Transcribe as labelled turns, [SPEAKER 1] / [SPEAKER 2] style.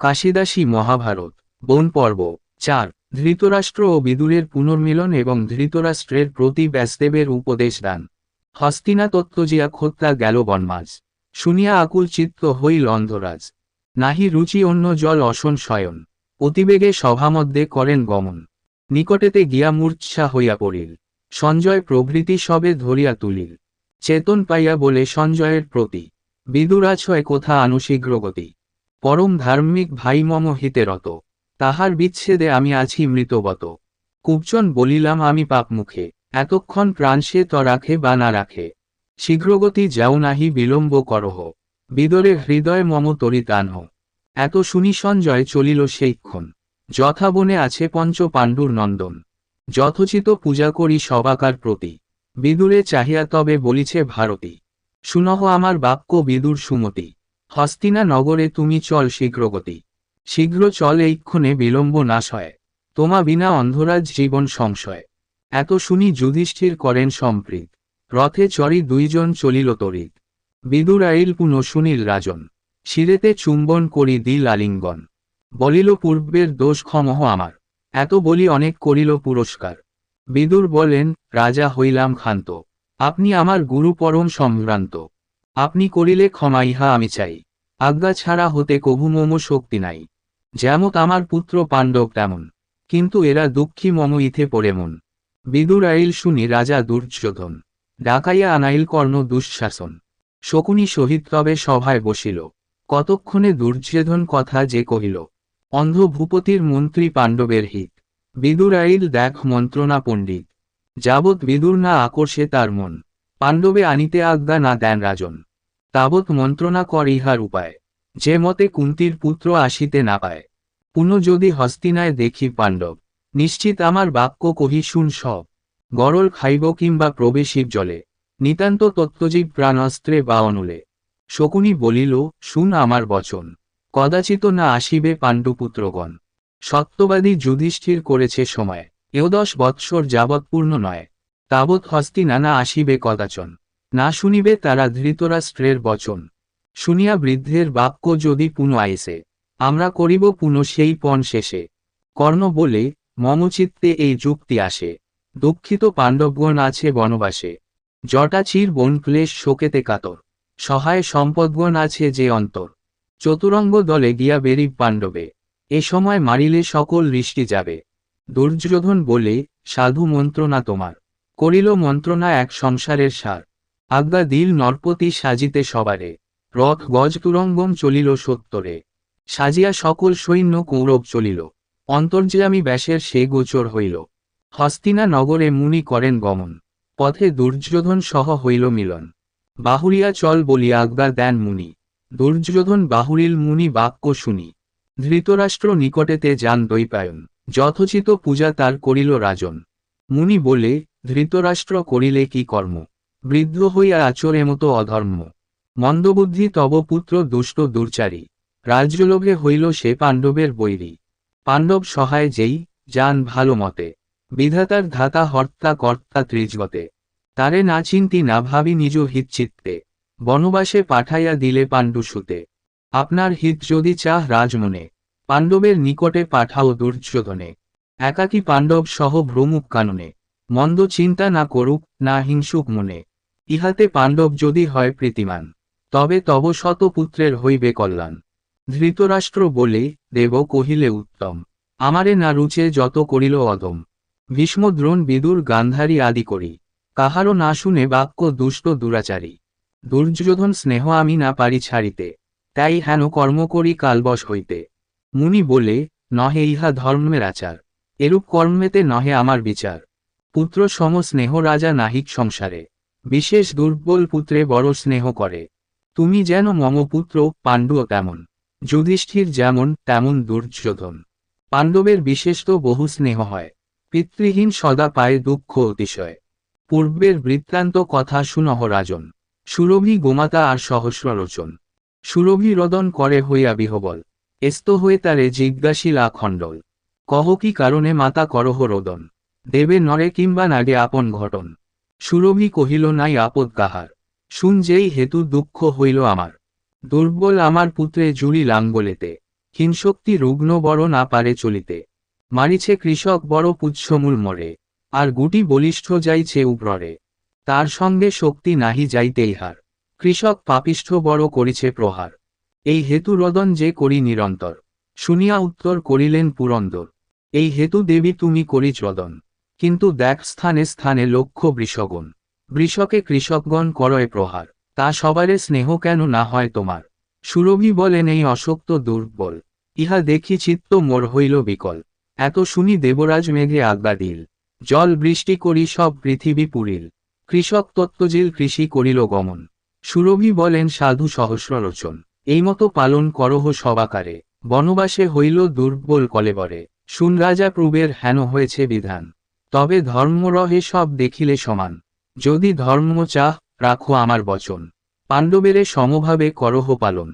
[SPEAKER 1] কাশিদাসী মহাভারত, বন পর্ব, চার, ধৃতরাষ্ট্র ও বিদুরের পুনর্মিলন এবং ধৃতরাষ্ট্রের প্রতি ব্যাসদেবের উপদেশ দান হস্তিনা তত্ত্বজিয়া খোত্তা গেল বনমাজ। শুনিয়া আকুল চিত্ত হইল অন্ধরাজ নাহি রুচি অন্য জল অসন শয়ন। অতিবেগে সভামধ্যে করেন গমন। নিকটেতে গিয়া মূর্চ্ছা হইয়া পড়িল। সঞ্জয় প্রভৃতি সবে ধরিয়া তুলিল। চেতন পাইয়া বলে সঞ্জয়ের প্রতি। বিদুরাজ হয় কোথা আনুশীঘ্রগতি। পরম ধার্মিক ভাই মম হিতেরত তাহার বিচ্ছেদে আমি আছি মৃতবত কুবচন বলিলাম, আমি পাপ মুখে এতক্ষণ প্রাণ সে ত রাখে বা না রাখে। শীঘ্রগতি যাও নাহি, বিলম্ব করহ। বিদরে হৃদয় মম তরিতানহ এত শুনি সঞ্জয় চলিল সেইক্ষণ। যথা বনে আছে পঞ্চ পাণ্ডুর নন্দন। যথোচিত পূজা করি সবাকার প্রতি। বিদুরে চাহিয়া তবে বলিছে, ভারতী, শুনহ আমার বাক্য বিদুর সুমতি। হস্তিনা নগরে তুমি চল শীঘ্রগতি। শীঘ্র চল, এইক্ষণে বিলম্ব নাশ হয়। তোমা বিনা অন্ধরাজ জীবন সংশয়। এত শুনি যুধিষ্ঠির করেন সম্প্রীত। রথে চরি দুইজন চলিল তরিত বিদুর আইল পুনঃ শুনিল রাজন। শিরেতে চুম্বন করি দিল আলিঙ্গন। বলিল, পূর্বের দোষ ক্ষমহ আমার। এত বলি অনেক করিল পুরস্কার বিদুর বলেন, রাজা হইলাম ক্ষান্ত। আপনি আমার গুরু পরম সম্ভ্রান্ত। আপনি করিলে ক্ষমা ইহা আমি চাই। আজ্ঞা ছাড়া হতে কভু মম শক্তি নাই। যেমক আমার পুত্র পাণ্ডব তেমন, কিন্তু এরা দুঃখী মম ইথে পড়ে মন। বিদুর আইল শুনি রাজা দুর্যোধন, ডাকাইয়া আনাইল কর্ণ দুঃশাসন। শকুনি সহিত তবে সভায় বসিল। কতক্ষণে দুর্যোধন কথা যে কহিল, অন্ধ ভূপতির মন্ত্রী পাণ্ডবের হিত। বিদুর আইল দেখ মন্ত্রণা পণ্ডিত, যাবৎ বিদুর না আকর্ষে তার মন। পাণ্ডবে আনিতে আজ্ঞা না দেন রাজন। তাবৎ মন্ত্রণা কর ইহার উপায়। যে মতে কুন্তির পুত্র আসিতে না পায়। পুনঃ যদি হস্তিনায় দেখি পাণ্ডব, নিশ্চিত আমার বাক্য কহি শুন সব। গরল খাইব কিংবা প্রবেশিব জলে, নিতান্ত তত্ত্বজীব প্রাণাস্ত্রে বা অনুলে। শকুনি বলিল, শুন আমার বচন, কদাচিত না আসিবে পাণ্ডুপুত্রগণ। সত্যবাদী যুধিষ্ঠির করেছে সময়, এও দশ বৎসর যাবৎপূর্ণ নয়। তাবৎ হস্তিনা না আসিবে কদাচন। না শুনিবে তারা ধৃতরাষ্ট্রের বচন। শুনিয়া বৃদ্ধের বাক্য যদি পুনঃ আইসে আমরা করিব পুনঃ সেই পণ শেষে। কর্ণ বলে, মমচিত্তে এই যুক্তি আসে। দুঃখিত পাণ্ডবগণ আছে বনবাসে। জটাচির বন ক্লেশ শোকেতে কাতর। সহায় সম্পদগণ আছে যে অন্তর। চতুরঙ্গ দলে গিয়া বেরিব পাণ্ডবে। এ সময় মারিলে সকল দৃষ্টি যাবে। দুর্যোধন বলে, সাধু মন্ত্রণা তোমার। করিল মন্ত্রণা এক সংসারের সার। আজ্ঞা দিল নরপতি সাজিতে সবারে। রথ গজ তুরঙ্গম চলিল সত্তরে। সাজিয়া সকল সৈন্য কৌরব চলিল। অন্তর্যামী ব্যাসের সে গোচর হইল। হস্তিনা নগরে মুনি করেন গমন। পথে দুর্যোধন সহ হইল মিলন। বাহুরিয়া চল বলিয়া আজ্ঞা দেন মুনি। দুর্যোধন বাহুরিল মুনি বাক্য শুনি। ধৃতরাষ্ট্র নিকটেতে যান দৈপায়ন। যথোচিত পূজা তার করিল রাজন। মুনি বলে, ধৃতরাষ্ট্র করিলে কি কর্ম? বৃদ্ধ হইয়া আচরে মতো অধর্ম। মন্দবুদ্ধি তব পুত্র দুষ্ট দুর্চারী। রাজ্যলোভে হইল সে পাণ্ডবের বৈরী। পাণ্ডব সহায় যেই, যান ভালো মতে। বিধাতার ধাতা হর্তা কর্তা ত্রিজগতে। তারে না চিন্তি না ভাবি নিজ হিত চিত্তে বনবাসে পাঠাইয়া দিলে পাণ্ডুসুতে আপনার হিত যদি চাহ রাজমনে। পাণ্ডবের নিকটে পাঠাও দুর্যোধনে। একাকী পাণ্ডব সহ ভ্রমুক কাননে। মন্দ চিন্তা না করুক, না হিংসুক মনে। ইহাতে পাণ্ডব যদি হয় প্রীতিমান, তবে তব শতপুত্রের হইবে কল্যাণ। ধৃতরাষ্ট্র বলে দেব কহিলে উত্তম, আমারে না রুচে যত করিল অদম ভীষ্মদ্রোণ বিদুর গান্ধারী আদি করি, কাহারও না শুনে বাক্য দুষ্ট দুরাচারী। দুর্যোধন স্নেহ আমি না পারি ছাড়িতে, তাই হেন কর্ম করি কালবশ হইতে। মুনি বলে, নহে ইহা ধর্মের আচার, এরূপ কর্মেতে নহে আমার বিচার। পুত্র সম স্নেহ রাজা নাহিক সংসারে। বিশেষ দুর্বল পুত্রে বড় স্নেহ করে। তুমি যেন মম পুত্র পাণ্ডুও তেমন। যুধিষ্ঠির যেমন, তেমন দুর্যোধন। পাণ্ডবের বিশেষ তো বহু স্নেহ হয়। পিতৃহীন সদা পায় দুঃখ অতিশয়। পূর্বের বৃত্তান্ত কথা শুনহ রাজন। সুরভি গোমাতা আর সহস্র রচন সুরভি রদন করে হইয়া বিহবল। এস্ত হয়ে তারে জিজ্ঞাসিল আখণ্ডল কহ কি কারণে মাতা করহ রোদন? দেবে নরে কিংবা নাগে আপন ঘটন। সুরভি কহিল, নাই আপদ কাহার। শুন যেই হেতু দুঃখ হইল আমার। দুর্বল আমার পুত্রে জুড়ি লাঙ্গলেতে। হিংশক্তি রুগ্ন বড় না পারে চলিতে। মারিছে কৃষক বড় পুচ্ছমূল মরে। আর গুটি বলিষ্ঠ যাইছে উপরে তার সঙ্গে শক্তি নাহি যাইতে ইহার। কৃষক পাপিষ্ঠ বড় করিছে প্রহার। এই হেতু রদন যে করি নিরন্তর। শুনিয়া উত্তর করিলেন পুরন্দর। এই হেতু দেবী তুমি করিচ রদন। কিন্তু দেখ স্থানে স্থানে লক্ষ্য বৃষগণ। বৃষকে কৃষকগণ করয় প্রহার। তা সবারে স্নেহ কেন না হয় তোমার? সুরভি বলেন, এই অশক্ত দুর্বল। ইহা দেখি চিত্ত মোর হইল বিকল। এত শুনি দেবরাজ মেঘে আজ্ঞা দিল। জল বৃষ্টি করি, সব পৃথিবী পুরিল। কৃষক তত্ত্বজিল কৃষি করিল গমন। সুরভি বলেন, সাধু সহস্র রচন এই মতো পালন করহ সবাকারে। বনবাসে হইল দুর্বল কলেবরে। শুন রাজা প্রবের হেন হয়েছে বিধান। তবে ধর্মরহে সব দেখিলে সমান। যদি ধর্ম চাহ, রাখো আমার বচন। পাণ্ডবেরে সমভাবে করহ পালন।